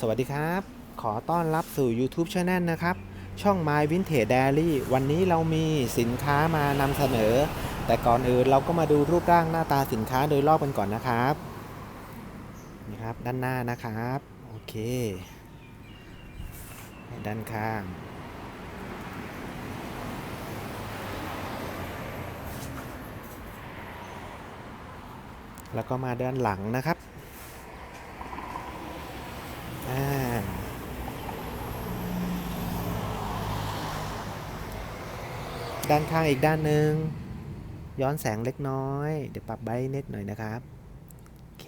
สวัสดีครับ ขอต้อนรับสู่ YouTube Channel นะครับ ช่อง My Vintage Diary วันนี้เรามีสินค้ามานำเสนอ แต่ก่อนอื่นเราก็มาดูรูปร่างหน้าตาสินค้าโดยรอบกันก่อนนะครับนี่ครับด้านหน้านะครับ โอเค ด้านข้าง แล้วก็มาด้านหลังนะครับ ด้านข้างอีกด้านหนึ่งย้อนแสงเล็กน้อย เดี๋ยวปรับไบรท์เน็ตหน่อยนะครับ โอเค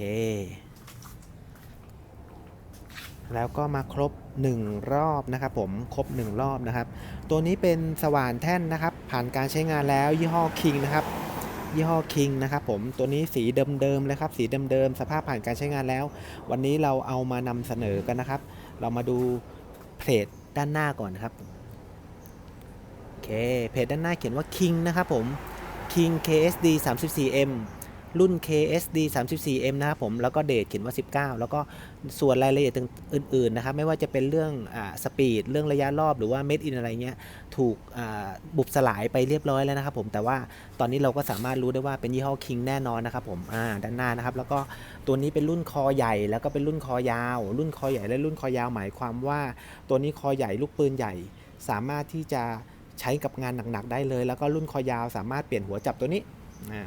แล้วก็มาครบ 1 รอบนะครับผม ครบ 1 รอบนะครับ ตัวนี้เป็นสว่านแท่นนะครับ ผ่านการใช้งานแล้วยี่ห้อ King นะครับ ยี่ห้อ King นะครับผม ตัวนี้สีเดิมๆเลยครับ สีเดิมๆ สภาพผ่านการใช้งานแล้ว วันนี้เราเอามานำเสนอกันนะครับ เรามาดูเพจด้านหน้าก่อนนะครับ เค เพจด้านหน้าเขียนว่า King นะครับผม King KSD 34M รุ่น KSD 34M นะครับผม แล้วก็เดทเขียนว่า 19 แล้วก็ส่วนรายละเอียดอื่นๆนะครับ ไม่ว่าจะเป็นเรื่องอสปีด เรื่องระยะรอบหรือว่าเม็ดอินอะไรเงี้ย ถูกบุบสลายไปเรียบร้อยแล้วนะครับผม แต่ว่าตอนนี้เราก็สามารถรู้ได้ว่าเป็นยี่ห้อ King แน่นอนนะครับผมด้านหน้านะครับ แล้วก็ตัวนี้เป็นรุ่นคอใหญ่ แล้วก็เป็นรุ่นคอยาว รุ่นคอใหญ่และรุ่นคอยาวหมายความว่า ตัวนี้คอใหญ่ลูกปืนใหญ่ สามารถที่จะ ใช้กับงานหนักๆได้เลย แล้วก็รุ่นคอยาวสามารถเปลี่ยนหัวจับตัวนี้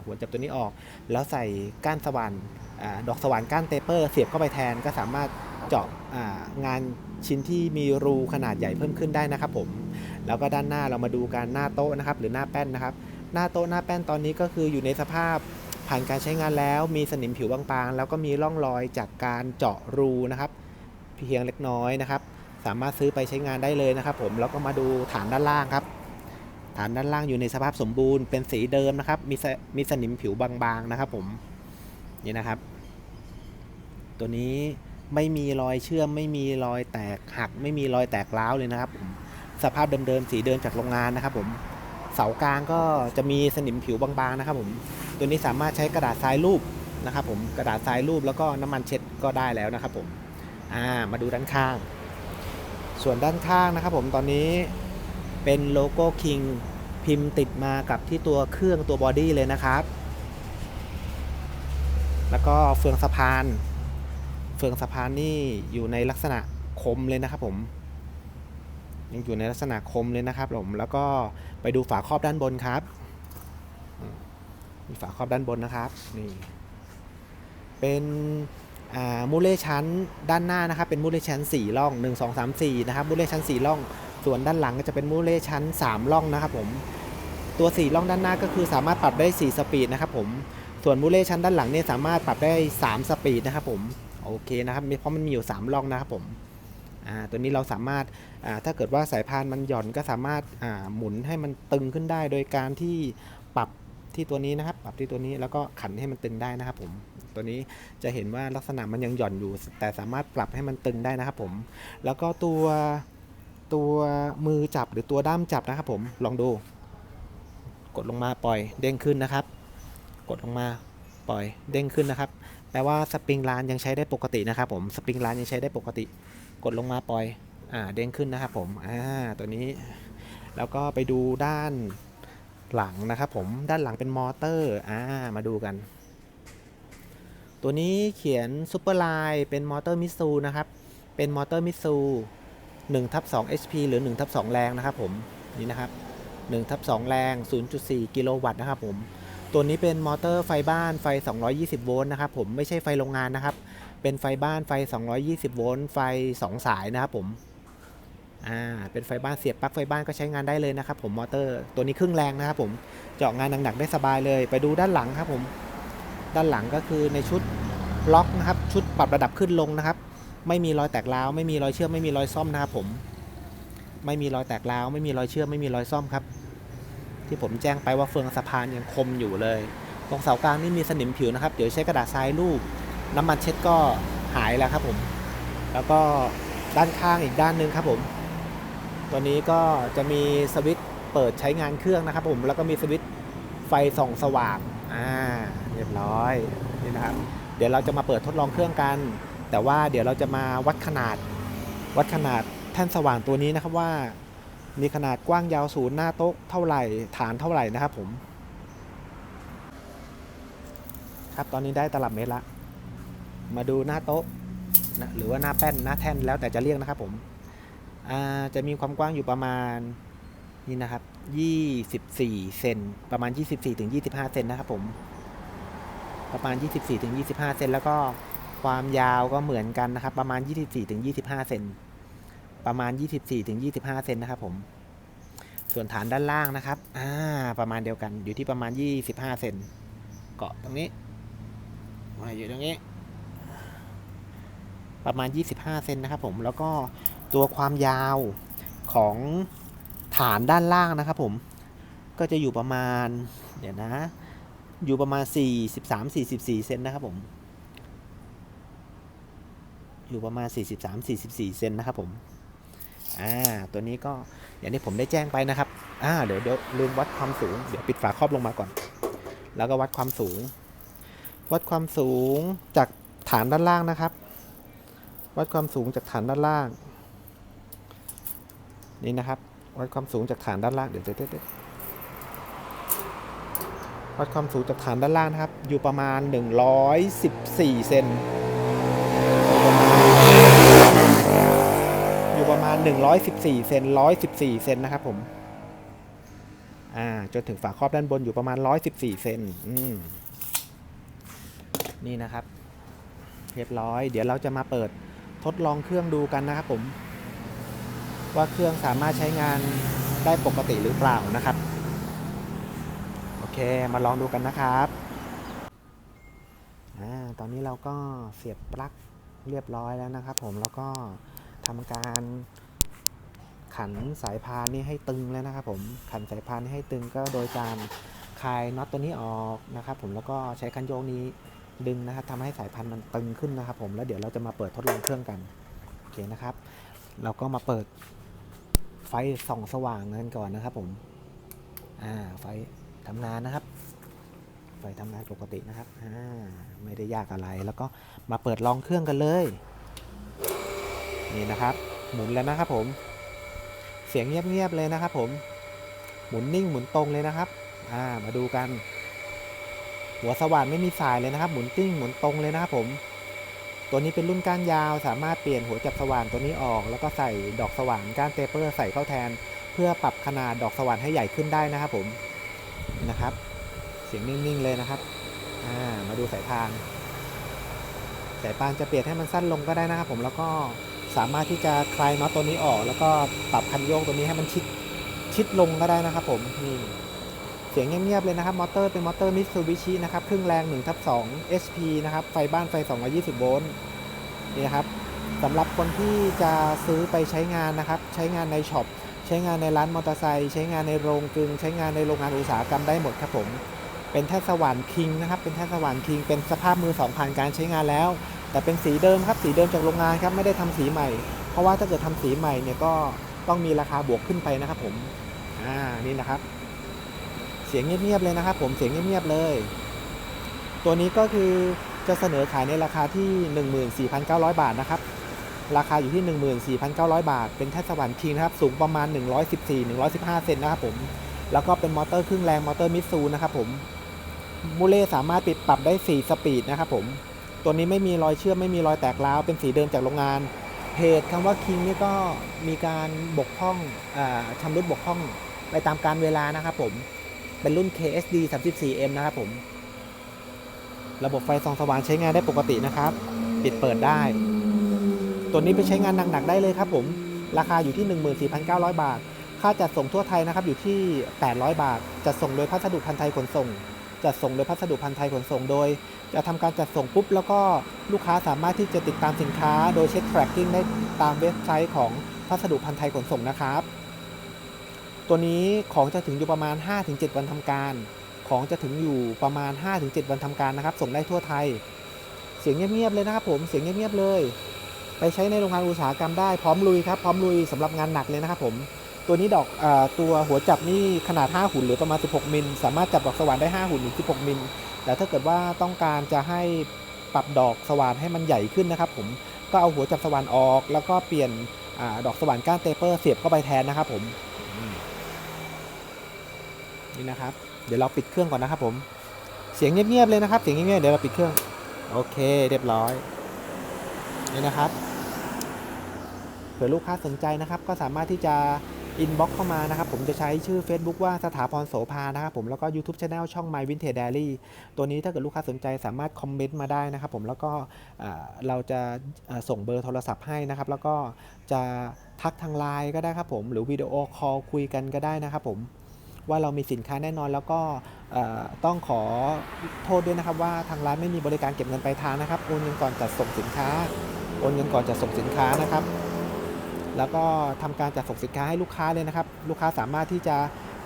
หัวจับตัวนี้ออก แล้วใส่ก้านสว่านอดอกสว่านก้านเตเปอร์ เสียบเข้าไปแทนก็สามารถเจาะงานชิ้นที่มีรูขนาดใหญ่เพิ่มขึ้นได้นะครับผม แล้วก็ด้านหน้าเรามาดูการหน้าโต๊ะนะครับ หรือหน้าแป้นนะครับ หน้าโต๊ะหน้าแป้นตอนนี้ก็คืออยู่ในสภาพผ่านการใช้งานแล้วมีสนิมผิวบางๆ แล้วก็มีร่องรอยจากการเจาะรูนะครับเพียงเล็กน้อยนะครับ สามารถซื้อไปใช้งานได้เลยนะครับ ผมแล้วก็มาดูฐานด้านล่างครับ ฐานด้านล่างอยู่ในสภาพสมบูรณ์เป็นสีเดิมนะครับ มีสมีสนิมผิวบางๆนะครับผมนี่นะครับ ตัวนี้ไม่มีรอยเชื่อม ไม่มีรอยแตกหัก ไม่มีรอยแตกร้าวเลยนะครับผมสภาพเดิมๆสีเดิมจากโรงงานนะครับ ผมเสากลางก็จะมีสนิมผิวบางๆนะครับ ผมตัวนี้สามารถใช้กระดาษทรายรูปนะครับ ผมกระดาษทรายรูปแล้วก็น้ำมันเช็ดก็ได้แล้วนะครับ ผมอ่ามาดูด้านข้าง ส่วนด้านข้างนะครับ ผมตอนนี้ เป็นโลโก้ King พิมพ์ติดมากับที่ตัวเครื่องตัวบอดี้เลยนะครับ แล้วก็เฟืองสะพาน เฟืองสะพานนี่อยู่ในลักษณะคมเลยนะครับผม ยังอยู่ในลักษณะคมเลยนะครับผม แล้วก็ไปดูฝาครอบด้านบนครับ มีฝาครอบด้านบนนะครับ นี่ เป็นมูเลชั้นด้านหน้านะครับ เป็นมูเลชั้น4ร่อง 1 2 3 4 นะครับ มูเลชั้น4ร่อง ส่วนด้านหลังก็จะเป็นมูเลชั้น3ร่องนะครับผม ตัว4ร่องด้านหน้าก็คือสามารถปรับได้ 4 สปีดนะครับผม ส่วนมูเลชั้นด้านหลังเนี่ยสามารถปรับได้ 3 สปีดนะครับผมโอเคนะครับเพราะมันมีอยู่3ร่องนะครับผมตัวนี้เราสามารถถ้าเกิดว่าสายพานมันหย่อนก็สามารถหมุนให้มันตึงขึ้นได้ โดยการที่ปรับที่ตัวนี้นะครับ ปรับที่ตัวนี้แล้วก็ขันให้มันตึงได้นะครับผม ตัวนี้จะเห็นว่าลักษณะมันยังหย่อนอยู่ แต่สามารถปรับให้มันตึงได้นะครับผม แล้วก็ตัว ตัวมือจับหรือตัวด้ามจับนะครับผมลองดู กดลงมาปล่อยเด้งขึ้นนะครับ กดลงมาปล่อยเด้งขึ้นนะครับ แปลว่าสปริงลานยังใช้ได้ปกตินะครับผมสปริงลานยังใช้ได้ปกติ กดลงมาปล่อยอ่าเด้งขึ้นนะครับผมอ่าตัวนี้ แล้วก็ไปดูด้านหลังนะครับผมด้านหลังเป็นมอเตอร์อ่ามาดูกัน ตัวนี้เขียนซูเปอร์ไลน์เป็นมอเตอร์มิซูนะครับเป็นมอเตอร์มิซู 1ทับ2 HP หรือ1ทับ2แรงนะครับผมนี่นะครับ1ทับ2แรง 0.4 กิโลวัตต์นะครับผม ตัวนี้เป็นมอเตอร์ไฟบ้านไฟ 220 โวลต์นะครับผมไม่ใช่ไฟโรงงานนะครับ เป็นไฟบ้านไฟ 220 โวลต์ไฟ 2 สายนะครับผมอ่าเป็นไฟบ้านเสียบปลั๊กไฟบ้านก็ใช้งานได้เลยนะครับผมมอเตอร์ตัวนี้ครึ่งแรงนะครับผมเจาะงานหนักๆได้สบายเลย ไปดูด้านหลังครับผม ด้านหลังก็คือในชุดล็อกนะครับชุดปรับระดับขึ้นลงนะครับ ไม่มีรอยแตกร้าวไม่มีรอยเชื่อมไม่มีรอยซ่อมนะครับผม ไม่มีรอยแตกร้าวไม่มีรอยเชื่อมไม่มีรอยซ่อมครับ ที่ผมแจ้งไปว่าเฟืองสะพานยังคมอยู่เลย ตรงเสากลางนี่มีสนิมผิวนะครับ เดี๋ยวใช้กระดาษทรายรูปน้ำมันเช็ดก็หายแล้วครับผม แล้วก็ด้านข้างอีกด้านนึงครับผม ตัวนี้ก็จะมีสวิตช์เปิดใช้งานเครื่องนะครับผม แล้วก็มีสวิตช์ไฟส่องสว่าง อ่า เรียบร้อย นี่นะครับ เดี๋ยวเราจะมาเปิดทดลองเครื่องกัน แต่ว่าเดี๋ยวเราจะมาวัดขนาด วัดขนาดแท่นสว่างตัวนี้นะครับว่า มีขนาดกว้างยาวศูนย์หน้าโต๊ะเท่าไหร่ฐานเท่าไหร่นะครับผม ครับตอนนี้ได้ตลับเมตรละ มาดูหน้าโต๊ะนะหรือว่าหน้าแป้นหน้าแท่นแล้วแต่จะเรียกนะครับผมจะมีความกว้างอยู่ประมาณนี่นะครับ 24 เซน ประมาณ 24ถึง25 เซนนะครับผม ประมาณ 24ถึง25 เซน แล้วก็ ความยาวก็เหมือนกันนะครับ ประมาณ 24-25 เซนประมาณ 24-25 เซนนะครับผม ส่วนฐานด้านล่างนะครับ อ่า ประมาณเดียวกัน อยู่ที่ประมาณ 25 เซนเกาะตรงนี้มาอยู่ตรงนี้ ประมาณ 25 เซนนะครับผม แล้วก็ตัวความยาวของฐานด้านล่างนะครับผม ก็จะอยู่ประมาณ เดี๋ยวนะ อยู่ประมาณ 43 44 เซนนะครับผม อยู่ประมาณ 43 44 เซนนะครับผมอ่าตัวนี้ก็อย่างที่ผมได้แจ้งไปนะครับอ่าเดี๋ยวเดี๋ยวลืมวัดความสูง เดี๋ยวปิดฝาครอบลงมาก่อน แล้วก็วัดความสูง วัดความสูงจากฐานด้านล่างนะครับ วัดความสูงจากฐานด้านล่าง นี่นะครับ วัดความสูงจากฐานด้านล่างเดี๋ยวเดี๋ยวเดี๋ยววัดความสูงจากฐานด้านล่างนะครับ อยู่ประมาณ 114 เซน อยู่ประมาณ 114 เซน 114 เซนนะครับผม อ่า จนถึงฝาครอบด้านบนอยู่ประมาณ 114 เซน อืม นี่นะครับ เรียบร้อย เดี๋ยวเราจะมาเปิดทดลองเครื่องดูกันนะครับผม ว่าเครื่องสามารถใช้งานได้ปกติหรือเปล่านะครับ โอเค มาลองดูกันนะครับอ่าตอนนี้เราก็เสียบปลั๊กเรียบร้อยแล้วนะครับผมแล้วก็ทำการ ขันสายพานนี่ให้ตึงแล้วนะครับผมขันสายพานนี่ให้ตึงก็โดยการคลายน็อตตัวนี้ออกนะครับผมแล้วก็ใช้คันโยกนี้ดึงนะครับทำให้สายพันธุ์มันตึงขึ้นนะครับผมแล้วเดี๋ยวเราจะมาเปิดทดลองเครื่องกันโอเคนะครับ เราก็มาเปิดไฟส่องสว่างกันก่อนนะครับผมอ่าไฟทำงานนะครับ ไฟทำงานปกตินะครับอ่าไม่ได้ยากอะไรแล้วก็มาเปิดลองเครื่องกันเลย นี่นะครับ หมุนแล้วนะครับผม เสียงเงียบๆเลยนะครับ ผมหมุนนิ่งหมุนตรงเลยนะครับ อ่า มาดูกัน หัวสว่านไม่มีสายเลยนะครับ หมุนติ้งหมุนตรงเลยนะครับผม ตัวนี้เป็นรุ่นก้านยาว สามารถเปลี่ยนหัวจับสว่านตัวนี้ออก แล้วก็ใส่ดอกสว่านก้านเตเปอร์ใส่เข้าแทน เพื่อปรับขนาดดอกสว่านให้ใหญ่ขึ้นได้นะครับผม นะครับ เสียงนิ่งๆเลยนะครับ อ่า มาดูสายพาน สายพานจะเปลี่ยนให้มันสั้นลงก็ได้นะครับผม แล้วก็ สามารถที่จะคลายน็อตตัวนี้ออก แล้วก็ปรับคันโยกตัวนี้ให้มันชิดชิดลงก็ได้นะครับผมนี่เสียงเงียบๆเลยนะครับมอเตอร์เป็นมอเตอร์มิตซูบิชินะครับครึ่งแรง1ทับ2 HP นะครับไฟบ้านไฟ 220 โวลต์นี่นะครับสำหรับคนที่จะซื้อไปใช้งานนะครับ ใช้งานในช็อปใช้งานในร้านมอเตอร์ไซค์ใช้งานในโรงกลึง ใช้งานในโรงงานอุตสาหกรรมได้หมดครับผมเป็นแท่นสว่านคิงนะครับเป็นแท่นสว่านคิงเป็นสภาพมือสองผ่านการใช้งานแล้ว แต่เป็นสีเดิมครับสีเดิมจากโรงงานครับไม่ได้ทำสีใหม่ เพราะว่าถ้าเกิดทำสีใหม่เนี่ยก็ต้องมีราคาบวกขึ้นไปนะครับผมอ่านี่นะครับ เสียงเงียบๆเลยนะครับ ผมเสียงเงียบๆเลย ตัวนี้ก็คือจะเสนอขายในราคาที่ 14,900 บาทนะครับ ราคาอยู่ที่ 14,900 บาท เป็นแท่นสวรรค์คิงนะครับ สูงประมาณ 114-115 เซนนะครับผม แล้วก็เป็นมอเตอร์ครึ่งแรงมอเตอร์มิตซูนะครับผมมูเล่สามารถปิดปรับได้ 4 สปีดนะครับผม ตัวนี้ไม่มีรอยเชื่อมไม่มีรอยแตกร้าวเป็นสีเดิมจากโรงงาน เพจคำว่าคิงนี่ก็มีการบกพร่องอาชำรุดบกพร่องไปตามการเวลานะครับผม เป็นรุ่น KSD 34M นะครับผม ระบบไฟส่องสว่างใช้งานได้ปกตินะครับ ปิดเปิดได้ ตัวนี้ไปใช้งานหนักๆได้เลยครับผม ราคาอยู่ที่ 14,900 บาท ค่าจัดส่งทั่วไทยนะครับอยู่ที่ 800 บาท จัดส่งโดยพัสดุพันธ์ไทยขนส่ง จัดส่งโดยพัสดุพันธ์ไทยขนส่งโดย จะทำการจัดส่งปุ๊บ แล้วก็ลูกค้าสามารถที่จะติดตามสินค้าโดยเช็ค tracking ได้ตามเว็บไซต์ของพัสดุพันธ์ไทยขนส่งนะครับ ตัวนี้ของจะถึงอยู่ประมาณ 5-7 วันทำการ ของจะถึงอยู่ประมาณ 5-7 วันทำการนะครับ ส่งได้ทั่วไทย เสียงเงียบๆเลยนะครับผมเสียงเงียบๆเลย ไปใช้ในโรงงานอุตสาหกรรมได้พร้อมลุยครับพร้อมลุยสำหรับงานหนักเลยนะครับผมตัวนี้ดอกออตัวหัวจับนี่ขนาด 5 หุ่นหรือประมาณ 16 มิล สามารถจับดอกสว่านได้ 5 หุ่นถึง16 มิล แต่ถ้าเกิดว่าต้องการจะให้ปรับดอกสว่านให้มันใหญ่ขึ้นนะครับ ผมก็เอาหัวจับสว่านออก แล้วก็เปลี่ยนอดอกสว่านก้านเตเปอร์เสียบเข้าไปแทนนะครับ ผมนี่นะครับ เดี๋ยวเราปิดเครื่องก่อนนะครับ ผม เสียงเงียบๆเลยนะครับ เสียงเงียบๆเดี๋ยวเราปิดเครื่อง โอเคเรียบร้อย นี่นะครับเผื่อลูกค้าสนใจนะครับ ก็สามารถที่จะ อินบ็อกเข้ามานะครับผมจะใช้ชื่อ Facebook ว่าสถาพรโสภานะครับผมแล้วก็ YouTube Channel ช่อง My Vintage Diary ตัวนี้ถ้าเกิดลูกค้าสนใจสามารถคอมเมนต์มาได้นะครับผมแล้วก็เราจะส่งเบอร์โทรศัพท์ให้นะครับแล้วก็จะทักทางไลน์ก็ได้ครับผมหรือวิดีโอคอลคุยกันก็ได้นะครับผมว่าเรามีสินค้าแน่นอนแล้วก็ต้องขอโทษด้วยนะครับว่าทางร้านไม่มีบริการเก็บเงินปลายทางนะครับโอนเงินก่อนจัดส่งสินค้าโอนเงินก่อนจัดส่งสินค้านะครับ แล้วก็ทำการจัดส่งสินค้าให้ลูกค้าเลยนะครับ ลูกค้าสามารถที่จะ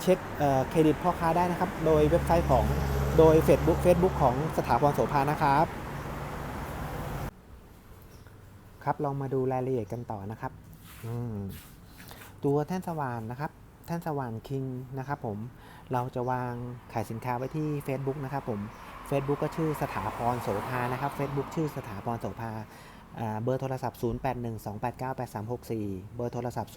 เช็คเเครดิตพ่อค้าได้นะครับ โดยเว็บไซต์ของโดย Facebook Facebook ของสถาพรโสภานะครับครับลองมาดูรายละเอียดกันต่อนะครับตัวแท่นสว่านนะครับ แท่นสว่านคิงนะครับผมเราจะวางขายสินค้าไว้ที่ Facebook นะครับผม Facebook ก็ชื่อสถาพรโสภานะครับ Facebook ชื่อสถาพรโสภา เบอร์โทรศัพท์ 0812898364 เบอร์โทรศัพท์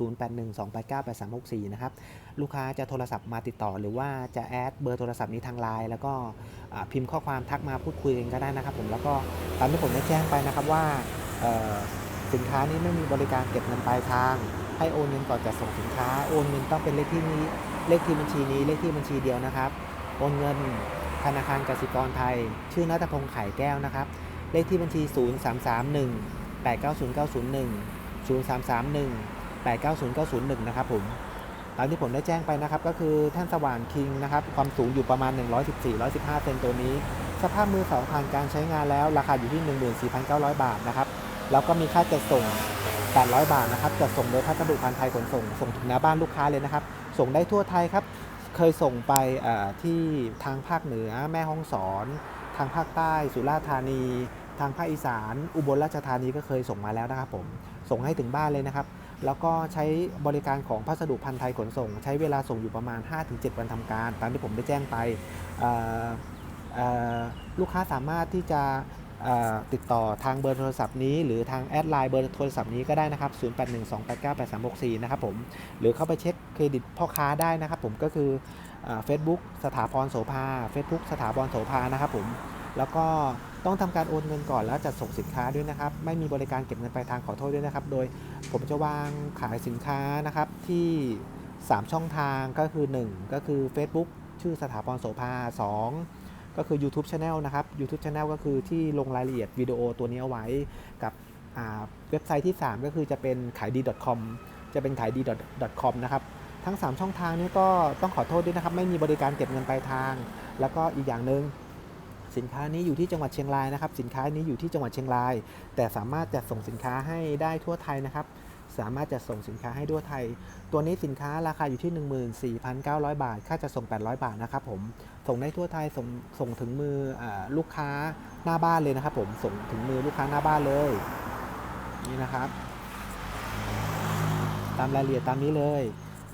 0812898364 นะครับ ลูกค้าจะโทรศัพท์มาติดต่อ หรือว่าจะแอดเบอร์โทรศัพท์นี้ทางไลน์แล้วก็พิมพ์ข้อความทักมาพูดคุยกันก็ได้นะครับ ผมแล้วก็ตามที่ผมได้แจ้งไปนะครับว่าสินค้านี้ไม่มีบริการเก็บเงินปลายทาง ให้โอนเงินก่อนจะส่งสินค้า โอนเงินต้องเป็นเลขที่นี้ เลขที่บัญชีนี้ เลขที่บัญชีเดียวนะครับ โอนเงินธนาคารกสิกรไทย ชื่อนัทพงษ์ไข่แก้วนะครับ เลขที่บัญชี 0 3 3 1 8 9 0 9 0 1 0 3 3 1 8 9 0 9 0 1 นะครับผมตามที่ผมได้แจ้งไปนะครับ ก็คือแท่นสว่านคิงนะครับ ความสูงอยู่ประมาณ 114-115 เซนตัวนี้ สภาพมือสองผ่านการใช้งานแล้ว ราคาอยู่ที่ 14,900 บาทนะครับ แล้วก็มีค่าจัดส่ง 800 บาทนะครับ จัดส่งโดยพัสดุพันธ์ไทยขนส่ง ส่งถึงหน้าบ้านลูกค้าเลยนะครับ ส่งได้ทั่วไทยครับ เคยส่งไปที่ทางภาคเหนือ แม่ฮ่องสอน ทางภาคใต้ สุราษฎร์ธานี ทางภาคอีสาน อุบลราชธานีก็เคยส่งมาแล้วนะครับผมส่งให้ถึงบ้านเลยนะครับ แล้วก็ใช้บริการของพัสดุพันธ์ไทยขนส่ง ใช้เวลาส่งอยู่ประมาณ 5-7 วันทำการ ตามที่ผมได้แจ้งไปลูกค้าสามารถที่จะติดต่อทางเบอร์โทรศัพท์นี้หรือทางแอดไลน์เบอร์โทรศัพท์นี้ก็ได้นะครับ 0812898364 นะครับผม หรือเข้าไปเช็คเครดิตพ่อค้าได้นะครับผมก็คือเฟซบุ๊กสถาพรโสภา Facebook สถาพรโสภานะครับผม แล้วก็ ต้องทำการโอนเงินก่อนแล้วจัดส่งสินค้าด้วยนะครับ ไม่มีบริการเก็บเงินปลายทางขอโทษด้วยนะครับ โดยผมจะวางขายสินค้านะครับที่ 3 ช่องทางก็คือ 1 ก็คือ Facebook ชื่อสถาพรโสภา2 ก็คือ YouTube Channel นะครับ YouTube Channel ก็คือที่ลงรายละเอียดวิดีโอตัวนี้เอาไว้กับเว็บไซต์ที่ 3 ก็คือจะเป็นขายดี .com จะเป็นขายดี .com นะครับทั้ง 3 ช่องทางนี้ก็ต้องขอโทษด้วยนะครับ ไม่มีบริการเก็บเงินปลายทาง แล้วก็อีกอย่างหนึ่ง สินค้านี้อยู่ที่จังหวัดเชียงรายนะครับ สินค้านี้อยู่ที่จังหวัดเชียงราย แต่สามารถจัดส่งสินค้าให้ได้ทั่วไทยนะครับ สามารถจัดส่งสินค้าให้ทั่วไทย ตัวนี้สินค้าราคาอยู่ที่ 14,900 บาท ค่าจัดส่ง 800 บาทนะครับผมส่งได้ทั่วไทยส่งส่งถึงมืออลูกค้าหน้าบ้านเลยนะครับผมส่งถึงมือลูกค้าหน้าบ้านเลยนี่นะครับ ตามรายละเอียดตามนี้เลย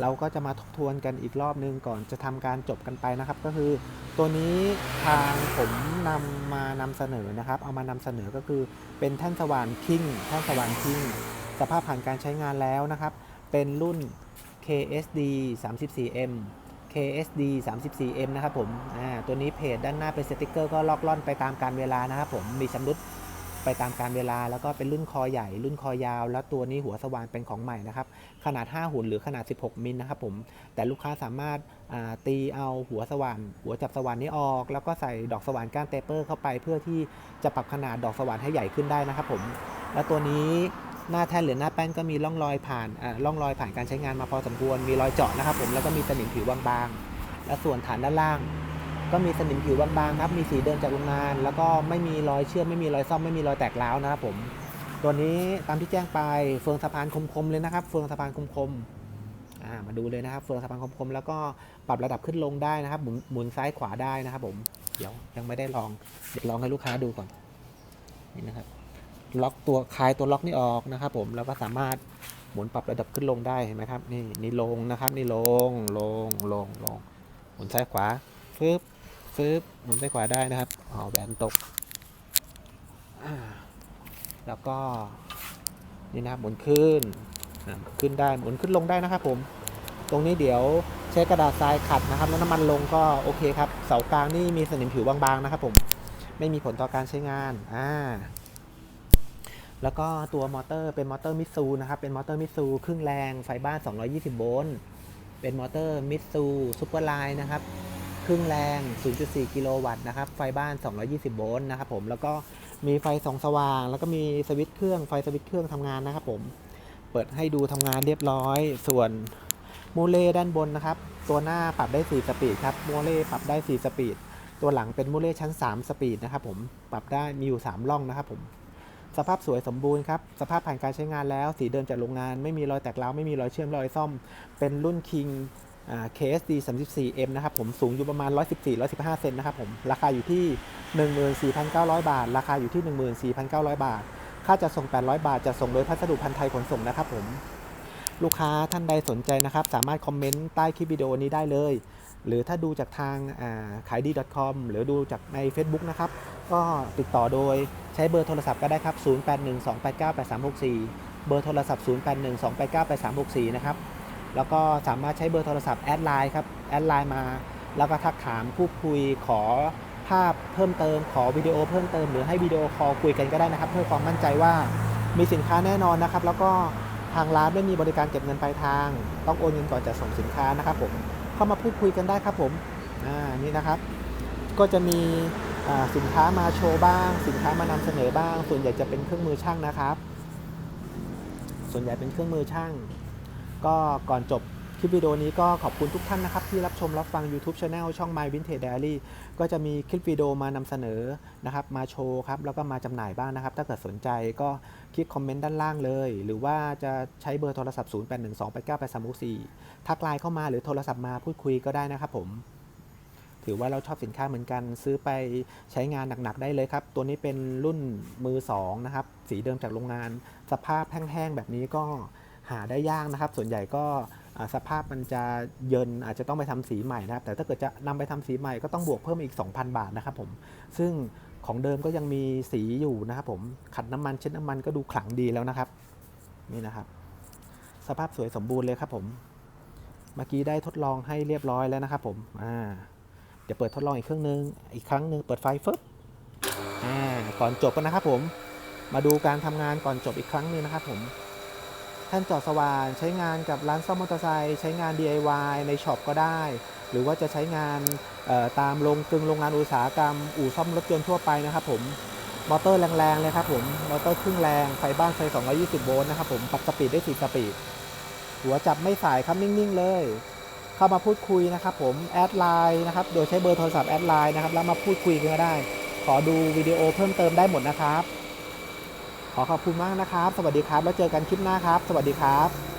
เราก็จะมาทบทวนกันอีกรอบนึงก่อนจะทำการจบกันไปนะครับ ก็คือ ตัวนี้ทางผมนำมานำเสนอนะครับ เอามานำเสนอก็คือเป็นแท่นสว่านคิงแท่นสว่านคิงสภาพผ่านการใช้งานแล้วนะครับ เป็นรุ่น KSD 34M KSD 34M นะครับผม อ่า ตัวนี้เพจด้านหน้าเป็นสติกเกอร์ก็ลอกล่อนไปตามการเวลานะครับผม มีชำรุด ไปตามการเวลาแล้วก็เป็นรุ่นคอใหญ่ รุ่นคอยาว แล้วตัวนี้หัวสว่านเป็นของใหม่นะครับ ขนาด 5 หุ่นหรือขนาด 16 มิลนะครับผม แต่ลูกค้าสามารถตีเอาหัวสว่านหัวจับสว่านนี้ออก แล้วก็ใส่ดอกสว่านก้านเตเปอร์เข้าไป เพื่อที่จะปรับขนาดดอกสว่านให้ใหญ่ขึ้นได้นะครับผม และตัวนี้หน้าแท่นหรือหน้าแป้นก็มีร่องรอยผ่านร่องรอยผ่านการใช้งานมาพอสมควร มีรอยเจาะนะครับผม แล้วก็มีสนิมผิวบางๆ และส่วนฐานด้านล่าง ก็มีสนิมผิวบางๆครับ มีสีเดิมจากโรงงาน แล้วก็ไม่มีรอยเชื่อมไม่มีรอยซ่อมไม่มีรอยแตกร้าวนะครับผม ตัวนี้ตามที่แจ้งไปเฟืองสะพานคมๆเลยนะครับ เฟืองสะพานคมๆมาดูเลยนะครับ เฟืองสะพานคมๆแล้วก็ปรับระดับขึ้นลงได้นะครับหมุนหมุนซ้ายขวาได้นะครับ ผม เดี๋ยวยังไม่ได้ลองเดี๋ยวลองให้ลูกค้าดูก่อนนี่นะครับ ล็อกตัวคลายตัวล็อกนี่ออกนะครับ ผมแล้วก็สามารถหมุนปรับระดับขึ้นลงได้เห็นไหมครับ นี่นี่ลงนะครับ นี่ลงลงลงลงหมุนซ้ายขวาฟึบ ฟึบหมุนซ้ายขวาได้นะครับอ๋อแหวนตก แล้วก็นี่นะหมุนขึ้นขึ้นได้หมุนขึ้นลงได้นะครับผม ตรงนี้เดี๋ยวใช้กระดาษทรายขัดนะครับแล้วน้ำมันลงก็โอเคครับ เสากลางนี่มีสนิมผิวบางๆนะครับผม ไม่มีผลต่อการใช้งานอ่าแล้วก็ตัวมอเตอร์เป็นมอเตอร์มิตซูนะครับ เป็นมอเตอร์มิตซูครึ่งแรงไฟบ้าน 220 โวลต์ เป็นมอเตอร์มิตซูซูเปอร์ไลน์นะครับ รึ่งแรง 0.4 กิโลวัตต์นะครับ ไฟบ้าน 220 โวลต์นะครับผม แล้วก็มีไฟสองสว่าง แล้วก็มีสวิตช์เครื่อง ไฟสวิตช์เครื่องทำงานนะครับผม เปิดให้ดูทำงานเรียบร้อย ส่วนมูเล่ด้านบนนะครับ ตัวหน้าปรับได้ 4 สปีดครับมูเล่ปรับได้ 4 สปีด ตัวหลังเป็นมูเล่ชั้น 3 สปีดนะครับผม ปรับได้มีอยู่3ร่องนะครับผม สภาพสวยสมบูรณ์ครับ สภาพผ่านการใช้งานแล้ว สีเดิมจากโรงงาน ไม่มีรอยแตกร้าว ไม่มีรอยเชื่อม รอยซ่อม เป็นรุ่น King อ่า KSD 34M นะครับผมสูงอยู่ประมาณ 114-115 เซนนะครับผมราคาอยู่ที่ 14,900 บาท ราคาอยู่ที่ 14,900 บาท ค่าจะส่ง 800 บาท จะส่งโดยพัสดุพันธ์ไทยขนส่งนะครับผมลูกค้าท่านใดสนใจนะครับ สามารถคอมเมนต์ใต้คลิปวิดีโอนี้ได้เลย หรือถ้าดูจากทางาขายดี .com หรือดูจากใน Facebook นะครับ ก็ติดต่อโดยใช้เบอร์โทรศัพท์ก็ได้ครับ 0812898364 เบอร์โทรศัพท์ 0812898364 นะครับ แล้วก็สามารถใช้เบอร์โทรศัพท์แอดไลน์ครับแอดไลน์มา แล้วก็ทักถามพูดคุยขอภาพเพิ่มเติม ขอวิดีโอเพิ่มเติมหรือให้วิดีโอคอลคุยกันก็ได้นะครับ เพื่อความมั่นใจว่ามีสินค้าแน่นอนนะครับ แล้วก็ทางร้านไม่มีบริการเก็บเงินปลายทาง ต้องโอนเงินก่อนจะส่งสินค้านะครับผมเข้ามาพูดคุยกันได้ครับผมอ่านี่นะครับ ก็จะมีสินค้ามาโชว์บ้าง สินค้ามานำเสนอบ้าง ส่วนใหญ่จะเป็นเครื่องมือช่างนะครับ ส่วนใหญ่เป็นเครื่องมือช่าง ก็ก่อนจบคลิปวิดีโอนี้ก็ขอบคุณทุกท่านนะครับ ที่รับชมรับฟัง YouTube Channel ช่อง My Vintage Diary ก็จะมีคลิปวิดีโอมานำเสนอนะครับ มาโชว์ครับ แล้วก็มาจำหน่ายบ้างนะครับ ถ้าเกิดสนใจก็คลิกคอมเมนต์ด้านล่างเลย หรือว่าจะใช้เบอร์โทรศัพท์ 0812898364 ทักไลน์เข้ามาหรือโทรศัพท์มาพูดคุยก็ได้นะครับผม ถือว่าเราชอบสินค้าเหมือนกันซื้อไปใช้งานหนักๆได้เลยครับ ตัวนี้เป็นรุ่นมือสองนะครับ สีเดิมจากโรงงาน สภาพแห้งๆแบบนี้ก็ หาได้ยากนะครับ ส่วนใหญ่ก็สภาพมันจะเยินอาจจะต้องไปทำสีใหม่นะครับ แต่ถ้าเกิดจะนำไปทำสีใหม่ก็ต้องบวกเพิ่มอีก 2,000 บาทนะครับผม ซึ่งของเดิมก็ยังมีสีอยู่นะครับผม ขัดน้ำมันเช็ดน้ำมันก็ดูขลังดีแล้วนะครับ นี่นะครับ สภาพสวยสมบูรณ์เลยครับผม เมื่อกี้ได้ทดลองให้เรียบร้อยแล้วนะครับผม อ่า เดี๋ยวเปิดทดลองอีกเครื่องนึง อีกครั้งหนึ่งเปิดไฟฟึบอ่า ก่อนจบกันนะครับผม มาดูการทำงานก่อนจบอีกครั้งหนึงนะครับผม ท่านจอดสว่านใช้งานกับร้านซ่อมมอเตอร์ไซค์ใช้งาน DIY ในช็อปก็ได้ หรือว่าจะใช้งานตามโรงกลึงโรงงานอุตสาหกรรม อู่ซ่อมรถยนต์ทั่วไปนะครับผมมอเตอร์แรงๆเลยครับผมมอเตอร์ครึ่งแรงไฟบ้านไฟ 220 โวลต์นะครับผมปรับสปีดได้4สปีด หัวจับไม่สายครับนิ่งๆ เลย เข้ามาพูดคุยนะครับผมแอดไลน์นะครับโดยใช้เบอร์โทรศัพท์แอดไลน์นะครับแล้วมาพูดคุยกันก็ได้ ขอดูวิดีโอเพิ่มเติมได้หมดนะครับ ขอขอบคุณมากนะครับ สวัสดีครับ แล้วเจอกันคลิปหน้าครับ สวัสดีครับ